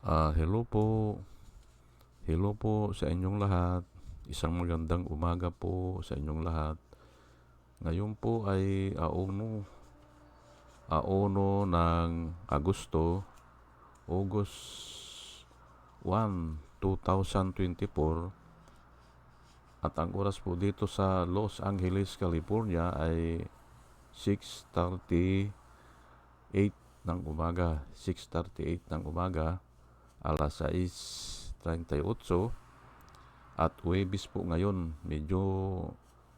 Ah, hello po. Hello po sa inyong lahat. Isang magandang umaga po sa inyong lahat. Ngayon po ay auno, auno ng Agosto, August 1, 2024. At ang oras po dito sa Los Angeles, California ay 6.38 ng umaga. 6.38 ng umaga alas 6.38 at Huwebes po ngayon medyo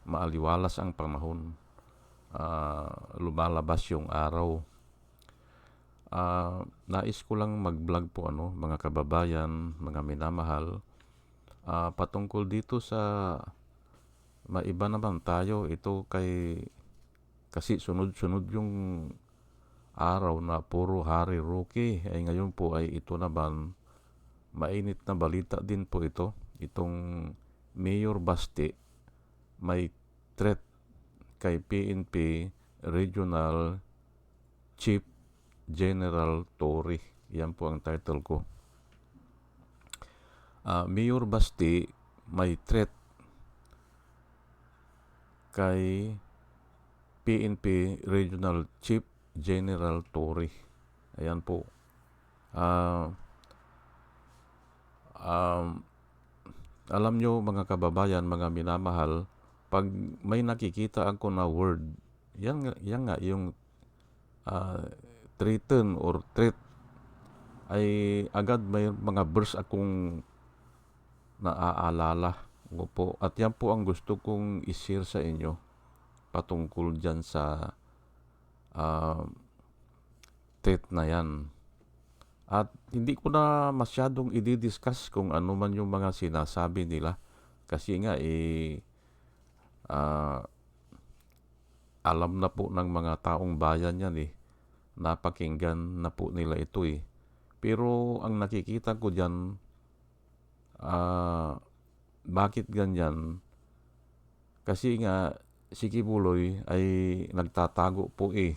maaliwalas ang panahon. Uh, lumalabas yung araw. Uh, nais ko lang mag vlog po ano mga kababayan mga minamahal. Uh, patungkol dito sa maiba naman tayo. Ito kay kasi sunod-sunod yung araw na puro hari rookie. Ay ngayon po ay ito naman mainit na balita din po ito. Itong Mayor Basti may threat kay PNP Regional Chief General Tory. Yan po ang title ko. Uh, Mayor Basti may threat kay PNP Regional Chief General Tory. Ayan po. Uh, um, alam nyo mga kababayan, mga minamahal, pag may nakikita ako na word, yan, yan nga yung uh, threaten or threat ay agad may mga verse akong naaalala ko po. At yan po ang gusto kong i-share sa inyo patungkol dyan sa uh, threat na yan. At hindi ko na masyadong i-discuss kung ano man yung mga sinasabi nila. Kasi nga, eh, uh, alam na po ng mga taong bayan yan eh. Napakinggan na po nila ito eh. Pero ang nakikita ko dyan, uh, bakit ganyan? Kasi nga, si Kibuloy ay nagtatago po eh.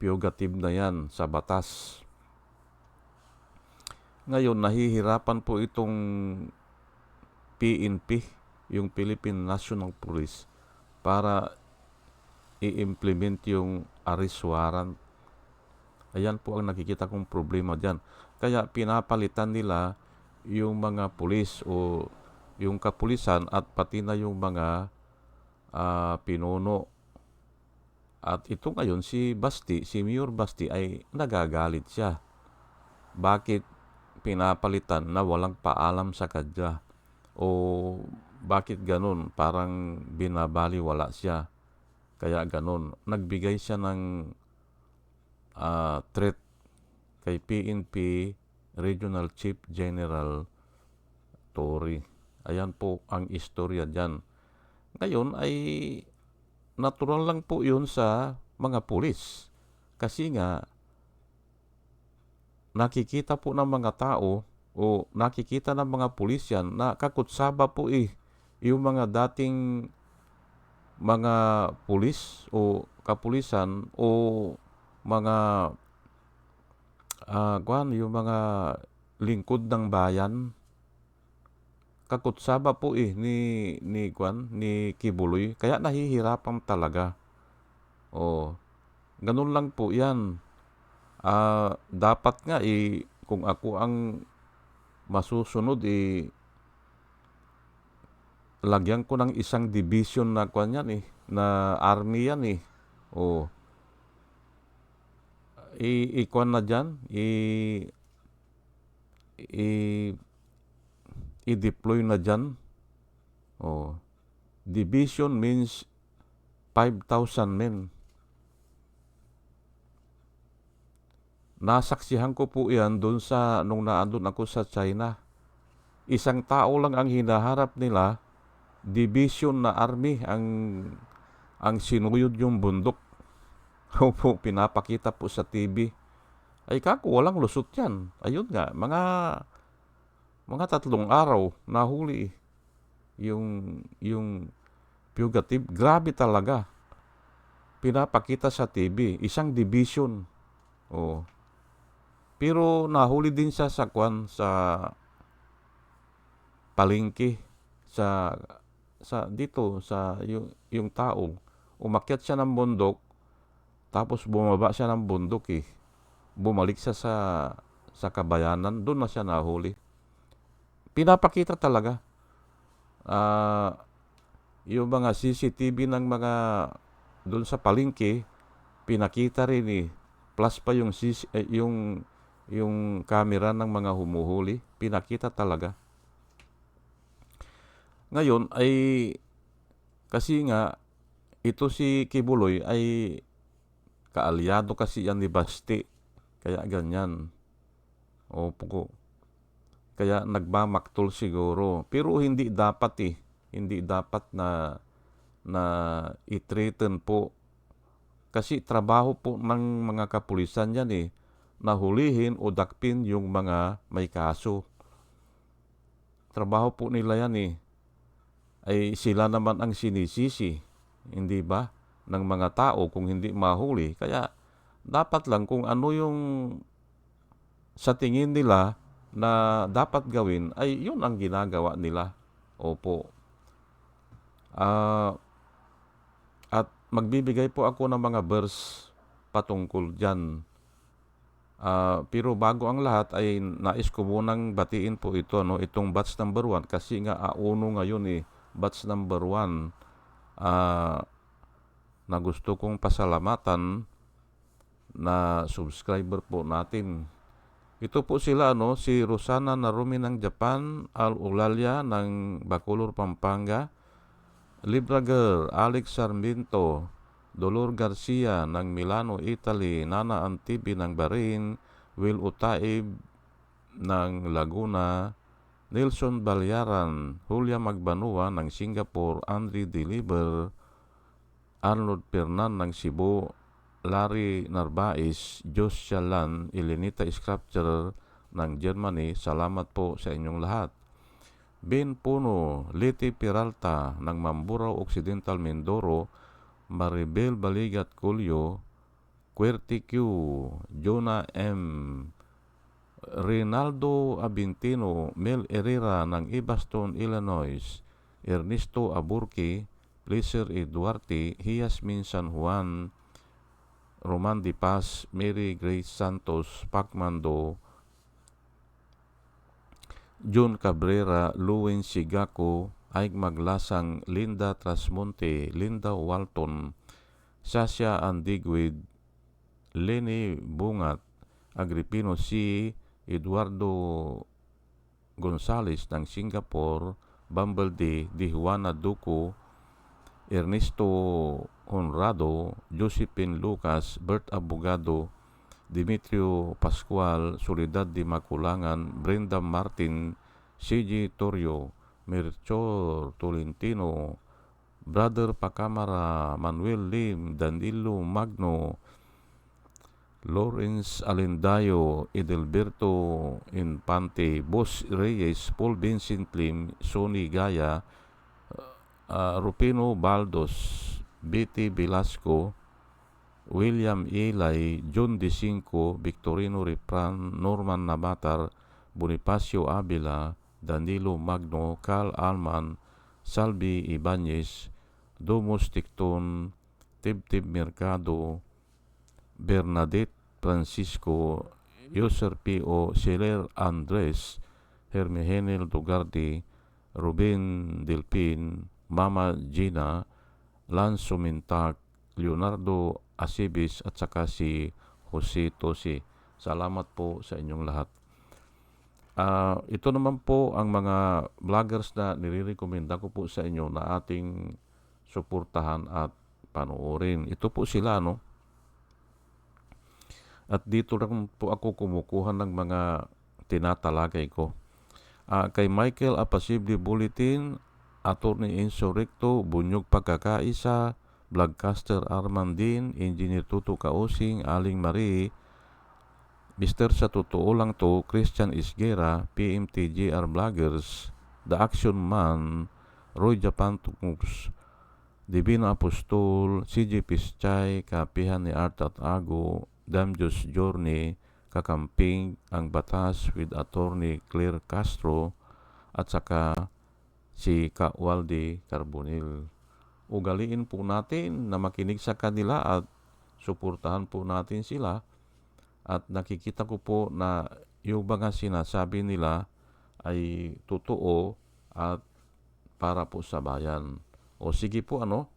Pyogative na yan sa batas. Ngayon, nahihirapan po itong PNP, yung Philippine National Police, para i-implement yung arrest warrant. Ayan po ang nakikita kong problema dyan. Kaya pinapalitan nila yung mga pulis o yung kapulisan at pati na yung mga uh, pinuno. At ito ngayon, si Basti, si Mayor Basti ay nagagalit siya. Bakit pinapalitan na walang paalam sa kadya? O bakit ganun? Parang binabaliwala siya. Kaya ganun. Nagbigay siya ng uh, threat kay PNP Regional Chief General Tory. Ayan po ang istorya dyan. Ngayon ay natural lang po yun sa mga pulis. Kasi nga, nakikita po ng mga tao o nakikita ng mga pulis yan na kakutsaba po eh yung mga dating mga pulis o kapulisan o mga uh, kwan, yung mga lingkod ng bayan kakutsaba po eh ni ni Kwan ni Kibuloy kaya nahihirapan talaga. Oh. Ganun lang po 'yan. Ah, uh, dapat nga eh kung ako ang masusunod eh lagyan ko ng isang division na kwan yan eh na army yan eh. Oh. I, i kwan na diyan, i i i-deploy na dyan. Oh. Division means 5,000 men. Nasaksihan ko po yan doon sa, nung naandun ako sa China. Isang tao lang ang hinaharap nila, division na army ang ang sinuyod yung bundok. Opo, pinapakita po sa TV. Ay kako, walang lusot yan. Ayun nga, mga mga tatlong araw nahuli yung yung fugitive grabe talaga pinapakita sa TV isang division oh Pero nahuli din siya sa kwan sa palengke sa sa dito sa yung, yung tao. Umakyat siya ng bundok tapos bumaba siya ng bundok eh. Bumalik siya sa sa kabayanan, doon na siya nahuli. Pinapakita talaga. Ah, yung mga CCTV ng mga doon sa palengke, pinakita rin eh. Plus pa yung CC, eh, yung yung camera ng mga humuhuli, pinakita talaga. Ngayon ay kasi nga ito si Kibuloy ay kaalyado kasi yan ni Basti. Kaya ganyan. Opo ko. Kaya nagmamaktol siguro. Pero hindi dapat eh. Hindi dapat na na i-threaten po. Kasi trabaho po ng mga kapulisan yan eh. Nahulihin o dakpin yung mga may kaso. Trabaho po nila yan eh. Ay sila naman ang sinisisi. Hindi ba? Ng mga tao kung hindi mahuli. Kaya dapat lang kung ano yung sa tingin nila na dapat gawin ay yun ang ginagawa nila. Opo. Ah, at magbibigay po ako ng mga verse patungkol dyan. Ah, pero bago ang lahat ay nais ko munang batiin po ito, no? itong batch number 1 kasi nga auno ngayon eh, batch number 1 ah, na gusto kong pasalamatan na subscriber po natin. Ito po sila, no? si Rosana Narumi ng Japan, Al Ulalia ng Bacolor, Pampanga, Libra Girl, Alex Sarmiento, Dolor Garcia ng Milano, Italy, Nana Antibi ng Bahrain, Will Utaib ng Laguna, Nelson Balyaran, Julia Magbanua ng Singapore, Andre Deliver, Arnold Pernan ng Cebu, Larry Narvaez, Jos Shalan, Elenita Sculpture ng Germany, salamat po sa inyong lahat. Ben Puno, Leti Peralta ng Mamburao Occidental Mindoro, Maribel Baligat Culio, Querti Q, Jonah M, Rinaldo Abintino, Mel Herrera ng Ibaston, Illinois, Ernesto Aburki, Pleasure E. Duarte, Hiasmin San Juan, Roman Di Paz, Mary Grace Santos, Pacmando, John Cabrera, Luwin Sigako, Aig Maglasang, Linda Trasmonte, Linda Walton, Sasha Andigwid, Lenny Bungat, Agripino C. Eduardo Gonzales ng Singapore, Bumble D. Di Duco, Ernesto Honrado, Josephine Lucas, Bert Abogado, Dimitrio Pascual, Soledad Di Maculangan, Brenda Martin, CJ Torrio, Melchor Tolentino, Brother Pacamara, Manuel Lim, Danilo Magno, Lawrence Alendayo, Edelberto Infante, Boss Reyes, Paul Vincent Lim, Sonny Gaya, uh, Rupino Baldos, Betty Velasco, William Ilay, John De Cinco, Victorino Ripran, Norman Nabatar, Bonifacio Avila, Danilo Magno, Carl Alman, Salvi Ibanez, Domos Ticton, Tibtib Mercado, Bernadette Francisco, User P.O. Siler Andres, Hermihenel Dugardi, Ruben Delpin, Mama Gina, Lance Sumintak, Leonardo Asibis at saka si Jose Tosi. Salamat po sa inyong lahat. Uh, ito naman po ang mga vloggers na nire-recommenda ko po sa inyo na ating suportahan at panoorin. Ito po sila, no? At dito lang po ako kumukuha ng mga tinatalagay ko. Uh, kay Michael Apasible Bulletin, Attorney Enzo Recto, Bunyog Pagkakaisa, Vlogcaster Armandin, Engineer Tuto Kausing, Aling Marie, Mr. Sa Totoo Lang To, Christian Isgera, PMTJR Vloggers, The Action Man, Roy Japan Tukmuks, Divino Apostol, CJ Pischay, Kapihan ni Art at Ago, Damjos Journey, kakamping ang batas with Attorney Claire Castro at saka si Kawaldi Carbonil. Ugaliin po natin na makinig sa kanila at suportahan po natin sila at nakikita ko po na yung mga sinasabi nila ay totoo at para po sa bayan. O sige po ano,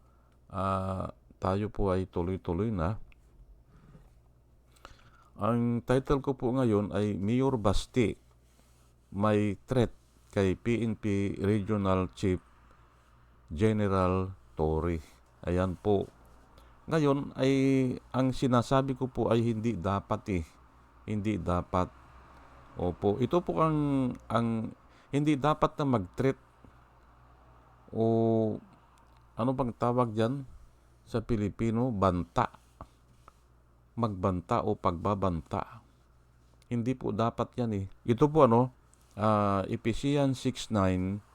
ah, tayo po ay tuloy-tuloy na. Ang title ko po ngayon ay Mayor Basti may threat kay PNP Regional Chief General Tory. Ayan po. Ngayon ay ang sinasabi ko po ay hindi dapat eh. Hindi dapat. Opo, ito po ang ang hindi dapat na mag-threat o ano bang tawag diyan sa Pilipino banta magbanta o pagbabanta hindi po dapat yan eh ito po ano uh, Ephesians 6.9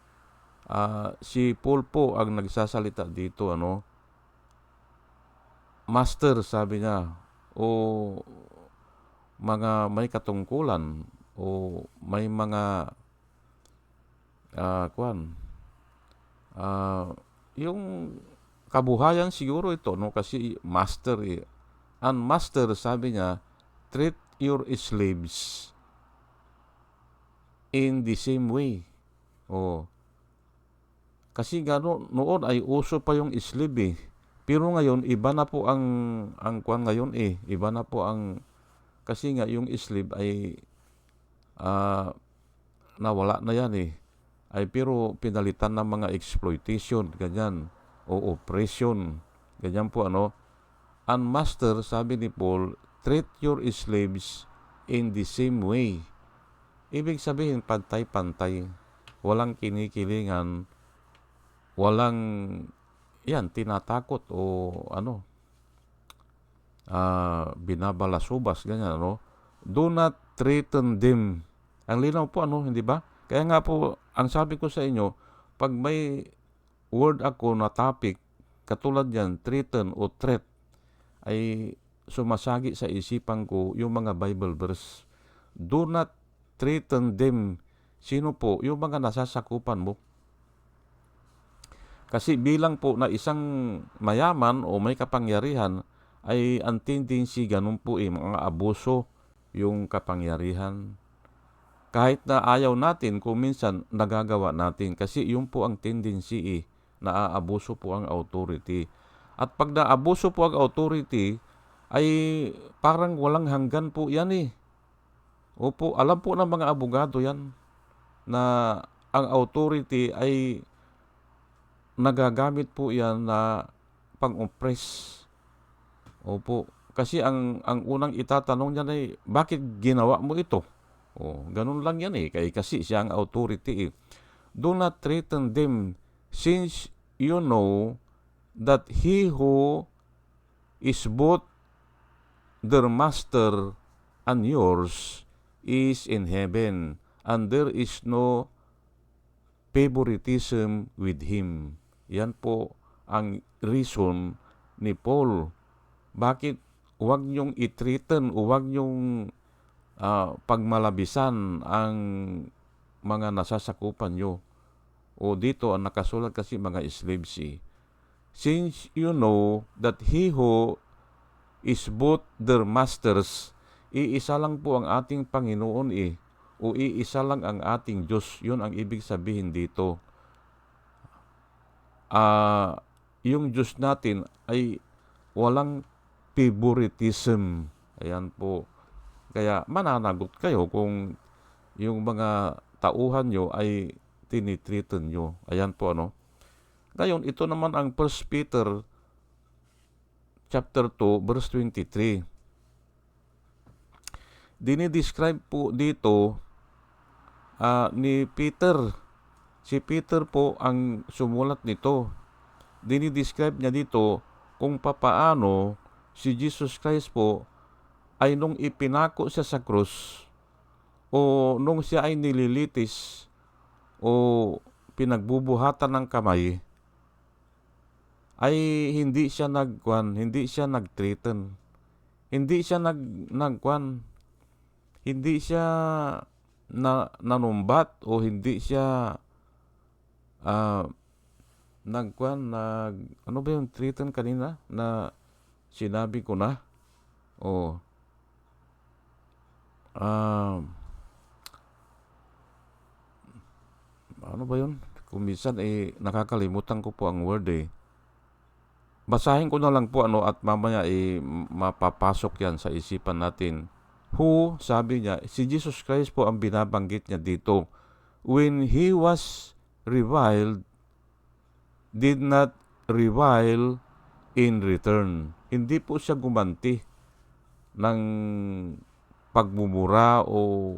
uh, si Paul po ang nagsasalita dito ano? Master sabi niya o mga may katungkulan o may mga uh, kwan. Uh, yung kabuhayan siguro ito no? Kasi master eh. Ang master sabi niya treat your slaves in the same way. Oh. Kasi gano noon ay uso pa yung slave eh. Pero ngayon iba na po ang ang kwan ngayon eh. Iba na po ang kasi nga yung slave ay uh, nawala na yan eh ay pero pinalitan ng mga exploitation, ganyan, o oppression, ganyan po ano. Ang master, sabi ni Paul, treat your slaves in the same way. Ibig sabihin, pantay-pantay, walang kinikilingan, walang, yan, tinatakot o ano, uh, binabalasubas, ganyan, ano. Do not threaten them. Ang linaw po, ano, hindi ba? Kaya nga po, ang sabi ko sa inyo, pag may word ako na topic, katulad yan, threaten o threat, ay sumasagi sa isipan ko yung mga Bible verse. Do not threaten them. Sino po? Yung mga nasasakupan mo. Kasi bilang po na isang mayaman o may kapangyarihan, ay ang tendency ganun po eh, mga abuso yung kapangyarihan kahit na ayaw natin, kung minsan nagagawa natin kasi yun po ang tendency eh, naaabuso po ang authority. At pag naabuso po ang authority, ay parang walang hanggan po yan eh. Opo, alam po ng mga abogado yan na ang authority ay nagagamit po yan na pang-oppress. Opo, kasi ang ang unang itatanong niya ay bakit ginawa mo ito? Oh, ganun lang yan eh. Kaya kasi siya ang authority eh. Do not threaten them since you know that he who is both their master and yours is in heaven and there is no favoritism with him. Yan po ang reason ni Paul. Bakit huwag niyong i-threaten o huwag niyong uh, pagmalabisan ang mga nasasakupan nyo. O dito ang nakasulat kasi mga slaves eh. Since you know that he who is both their masters, iisa lang po ang ating Panginoon eh. O iisa lang ang ating Diyos. Yun ang ibig sabihin dito. Uh, yung Diyos natin ay walang favoritism. Ayan po kaya mananagot kayo kung yung mga tauhan nyo ay tinitritan nyo. Ayan po ano. Ngayon, ito naman ang 1 Peter chapter 2 verse 23. Dinidescribe po dito uh, ni Peter. Si Peter po ang sumulat nito. Dinidescribe niya dito kung papaano si Jesus Christ po ay nung ipinako siya sa krus o nung siya ay nililitis o pinagbubuhatan ng kamay ay hindi siya nagkuan, hindi siya nagtreten. Hindi siya nag nagkuan hindi siya na nanumbat o hindi siya ah nagkuan nag ano ba yung threaten kanina na sinabi ko na? O ah ano ba yun? Kung minsan eh nakakalimutan ko po ang word eh. Basahin ko na lang po ano at mamaya eh mapapasok yan sa isipan natin who sabi niya si Jesus Christ po ang binabanggit niya dito when he was reviled did not revile in return. Hindi po siya gumanti ng pagmumura o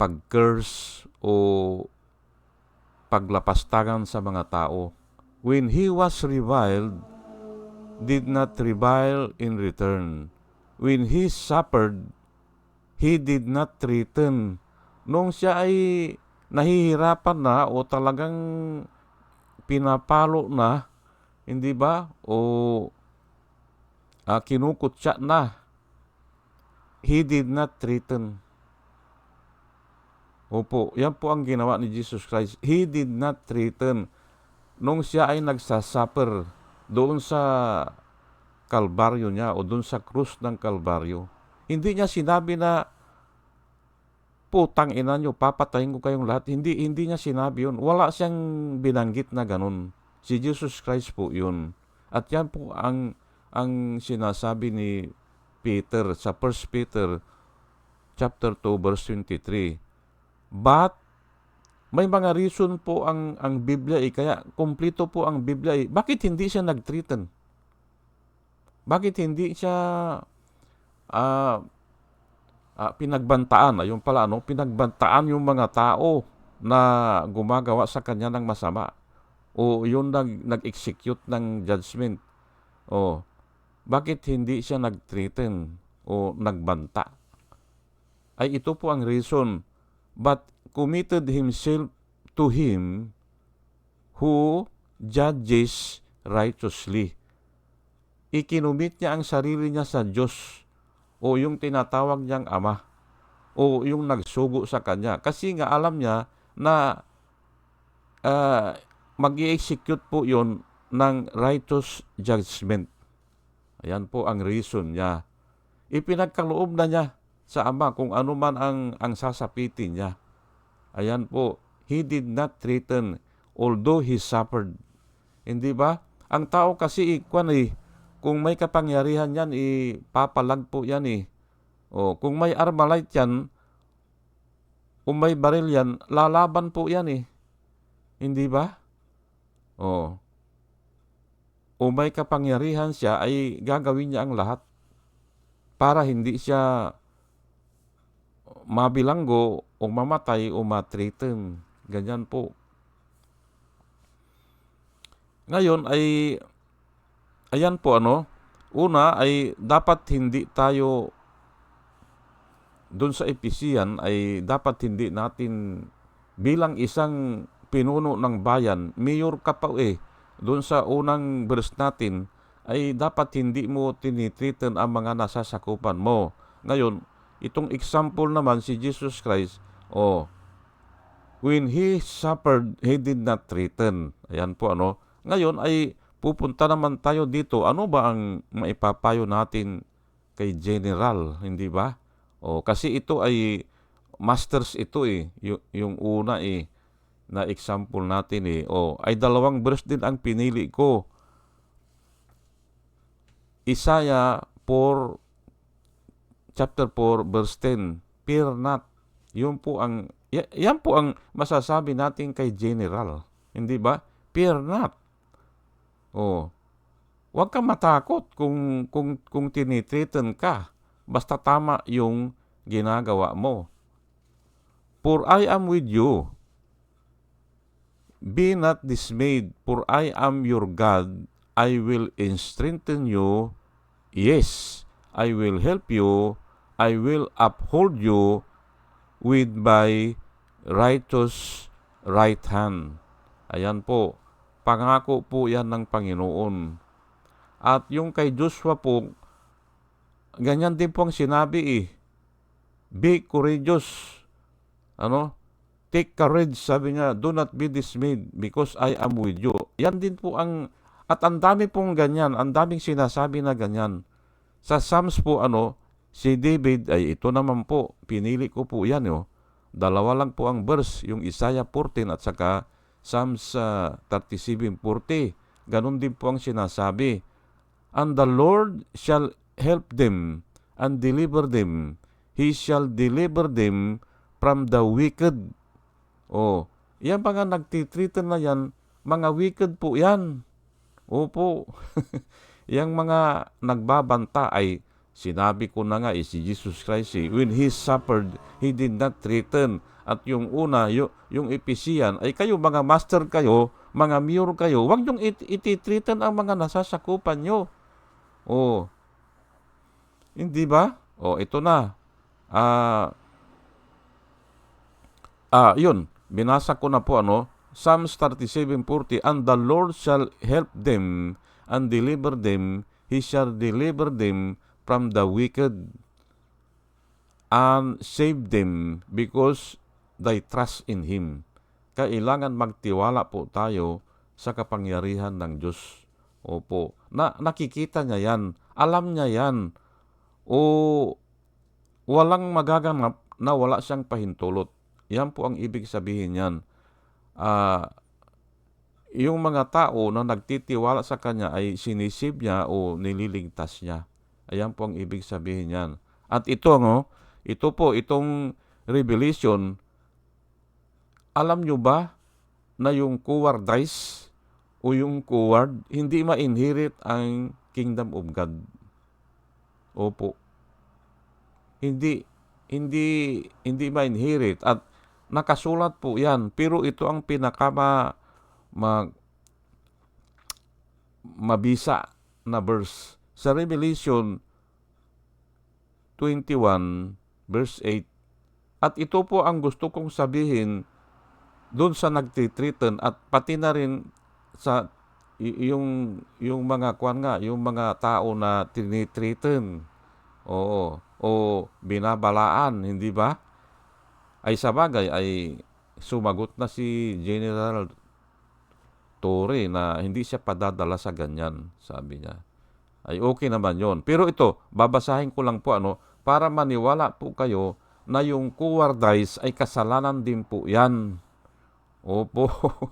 pag-curse o paglapastangan sa mga tao. When he was reviled, did not revile in return. When he suffered, he did not threaten. Nung siya ay nahihirapan na o talagang pinapalo na, hindi ba? O uh, kinukutsa na. He did not threaten. Opo, yan po ang ginawa ni Jesus Christ. He did not threaten. Nung siya ay nagsasuffer doon sa kalbaryo niya o doon sa krus ng kalbaryo, hindi niya sinabi na putang ina nyo, papatayin ko kayong lahat. Hindi, hindi niya sinabi yun. Wala siyang binanggit na ganun. Si Jesus Christ po yun. At yan po ang, ang sinasabi ni Peter sa 1 Peter chapter 2 verse 23. But may mga reason po ang ang Biblia eh, kaya kumpleto po ang Biblia eh. Bakit hindi siya nag-threaten? Bakit hindi siya uh, uh, pinagbantaan, ayun pala, ano, pinagbantaan yung mga tao na gumagawa sa kanya ng masama. O yun nag, nag-execute ng judgment. O, bakit hindi siya nag-threaten o nagbanta? Ay ito po ang reason. But committed himself to him who judges righteously. Ikinumit niya ang sarili niya sa Diyos o yung tinatawag niyang ama o yung nagsugo sa kanya. Kasi nga alam niya na uh, mag execute po yon ng righteous judgment. Ayan po ang reason niya. Ipinagkaloob na niya sa ama kung ano man ang, ang sasapitin niya. Ayan po, he did not threaten although he suffered. Hindi ba? Ang tao kasi ikwan eh, kung may kapangyarihan yan, ipapalag po yan eh. O, kung may armalite yan, kung may baril yan, lalaban po yan eh. Hindi ba? O, o may kapangyarihan siya, ay gagawin niya ang lahat para hindi siya mabilanggo o mamatay o matriten. Ganyan po. Ngayon ay ayan po ano, una ay dapat hindi tayo doon sa Epesian ay dapat hindi natin bilang isang pinuno ng bayan, mayor ka pa eh, doon sa unang verse natin, ay dapat hindi mo tinitritan ang mga nasasakupan mo. Ngayon, itong example naman si Jesus Christ, oh, when He suffered, He did not threaten. Ayan po ano. Ngayon ay pupunta naman tayo dito, ano ba ang maipapayo natin kay General, hindi ba? O, kasi ito ay masters ito eh, y- yung una eh, na example natin eh. O, ay dalawang verse din ang pinili ko. Isaiah 4, chapter 4, verse 10, Fear not. Yun po ang, yan po ang masasabi natin kay General. Hindi ba? Fear not. Oh. Huwag kang matakot kung kung kung tinitreaten ka. Basta tama yung ginagawa mo. For I am with you. Be not dismayed, for I am your God. I will strengthen you. Yes, I will help you. I will uphold you with my righteous right hand. Ayan po. Pangako po yan ng Panginoon. At yung kay Joshua po, ganyan din po ang sinabi eh. be courageous. Ano? Take courage, sabi niya, do not be dismayed because I am with you. Yan din po ang, at ang dami pong ganyan, ang daming sinasabi na ganyan. Sa Psalms po, ano, si David, ay ito naman po, pinili ko po yan, yo. Dalawa lang po ang verse, yung Isaiah 14 at saka Psalms uh, 37:40. Ganon din po ang sinasabi. And the Lord shall help them and deliver them. He shall deliver them from the wicked. Oh, yan mga nagtitritan na yan, mga wicked po yan. Opo. yang mga nagbabanta ay sinabi ko na nga eh, si Jesus Christ eh, when He suffered, He did not threaten. At yung una, yung, yung ay kayo mga master kayo, mga mayor kayo, wag yung it, ang mga nasasakupan nyo. Oh. Hindi ba? Oh, ito na. Ah, ah, yun. Binasa ko na po ano, Psalms 37:40, And the Lord shall help them and deliver them, He shall deliver them from the wicked and save them because they trust in Him. Kailangan magtiwala po tayo sa kapangyarihan ng Diyos. Opo. Na, nakikita niya yan. Alam niya yan. O walang magaganap na wala siyang pahintulot. Yan po ang ibig sabihin yan. Ah, yung mga tao na nagtitiwala sa kanya ay sinisib niya o nililigtas niya. Ayan po ang ibig sabihin niyan. At ito, no, ito po, itong revelation, alam nyo ba na yung cowardice o yung coward, hindi ma-inherit ang kingdom of God? Opo. Hindi, hindi, hindi ma-inherit. At nakasulat po yan. Pero ito ang pinakama mag mabisa na verse sa Revelation 21 verse 8. At ito po ang gusto kong sabihin doon sa nagtitritan at pati na rin sa yung yung mga kwan nga, yung mga tao na tinitritan. Oo, o binabalaan, hindi ba? Ay sa bagay ay sumagot na si General Torre na hindi siya padadala sa ganyan, sabi niya. Ay okay naman yon. Pero ito, babasahin ko lang po ano, para maniwala po kayo na yung cowardice ay kasalanan din po yan. Opo,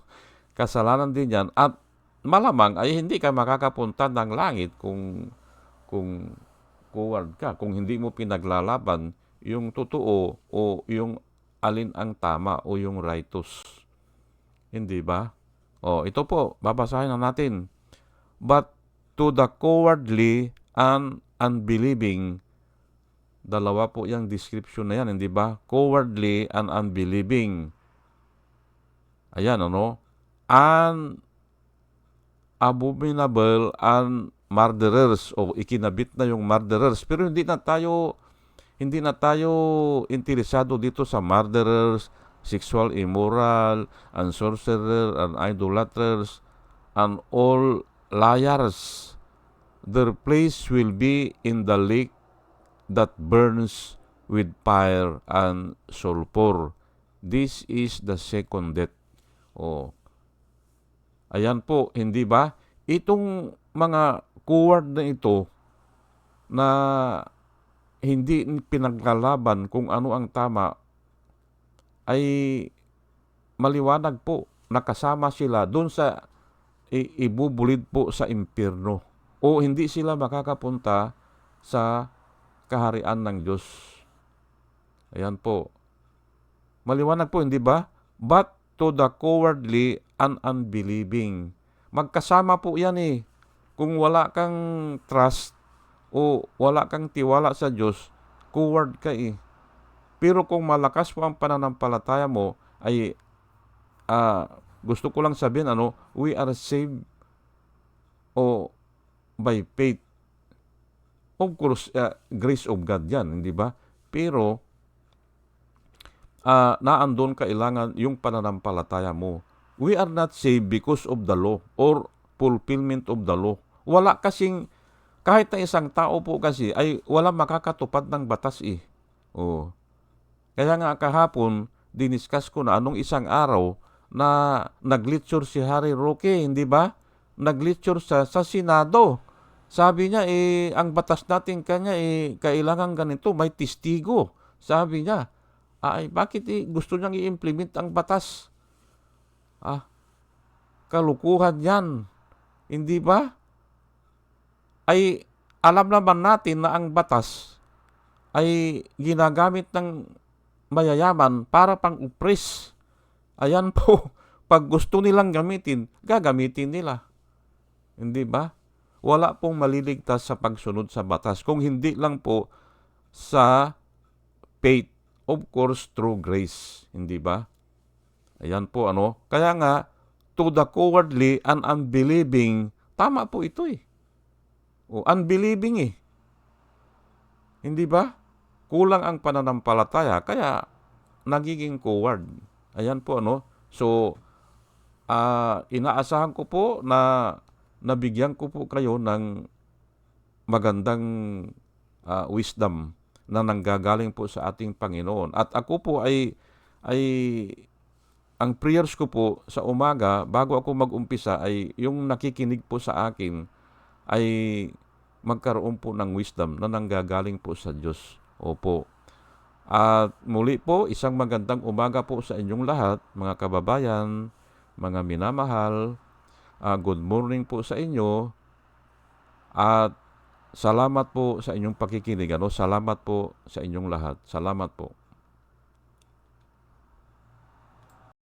kasalanan din yan. At malamang ay hindi ka makakapunta ng langit kung kung coward ka, kung hindi mo pinaglalaban yung totoo o yung alin ang tama o yung righteous. Hindi ba? O, ito po, babasahin na natin. But to the cowardly and unbelieving, dalawa po yung description na yan, hindi ba? Cowardly and unbelieving. Ayan, ano? And abominable and murderers o ikinabit na yung murderers pero hindi na tayo hindi na tayo interesado dito sa murderers, sexual immoral, and sorcerer, and idolaters, and all liars. Their place will be in the lake that burns with fire and sulfur. This is the second death. Oh. Ayan po, hindi ba? Itong mga coward na ito na hindi pinaglalaban kung ano ang tama ay maliwanag po nakasama sila doon sa ibubulid po sa impyerno o hindi sila makakapunta sa kaharian ng Diyos. Ayan po. Maliwanag po, hindi ba? But to the cowardly and unbelieving. Magkasama po yan eh. Kung wala kang trust o wala kang tiwala sa Diyos, coward ka eh. Pero kung malakas po ang pananampalataya mo, ay uh, gusto ko lang sabihin, ano, we are saved o by faith. Of course, uh, grace of God yan, hindi ba? Pero, uh, naandun kailangan yung pananampalataya mo. We are not saved because of the law or fulfillment of the law. Wala kasing kahit na isang tao po kasi ay walang makakatupad ng batas eh. Oh. Kaya nga kahapon, diniskas ko na anong isang araw na nag-lecture si Harry Roque, hindi ba? Nag-lecture sa, sa Senado. Sabi niya, eh, ang batas natin kanya, eh, kailangan ganito, may testigo. Sabi niya, ay, bakit eh, gusto niyang i-implement ang batas? Ah, kalukuhan yan. Hindi ba? Ay, alam naman natin na ang batas ay ginagamit ng mayayaman para pang-upres. Ayan po, pag gusto nilang gamitin, gagamitin nila. Hindi ba? Wala pong maliligtas sa pagsunod sa batas. Kung hindi lang po sa faith, of course, through grace. Hindi ba? Ayan po, ano? Kaya nga, to the cowardly and unbelieving, tama po ito eh. O, unbelieving eh. Hindi ba? Kulang ang pananampalataya, kaya nagiging coward. Ayan po, ano? So, ah, inaasahan ko po na nabigyan ko po kayo ng magandang ah, wisdom na nanggagaling po sa ating Panginoon. At ako po ay ay ang prayers ko po sa umaga bago ako mag-umpisa ay yung nakikinig po sa akin ay magkaroon po ng wisdom na nanggagaling po sa Diyos. Opo. At muli po, isang magandang umaga po sa inyong lahat, mga kababayan, mga minamahal. Ah, good morning po sa inyo. At salamat po sa inyong pakikinig. Ano? Salamat po sa inyong lahat. Salamat po.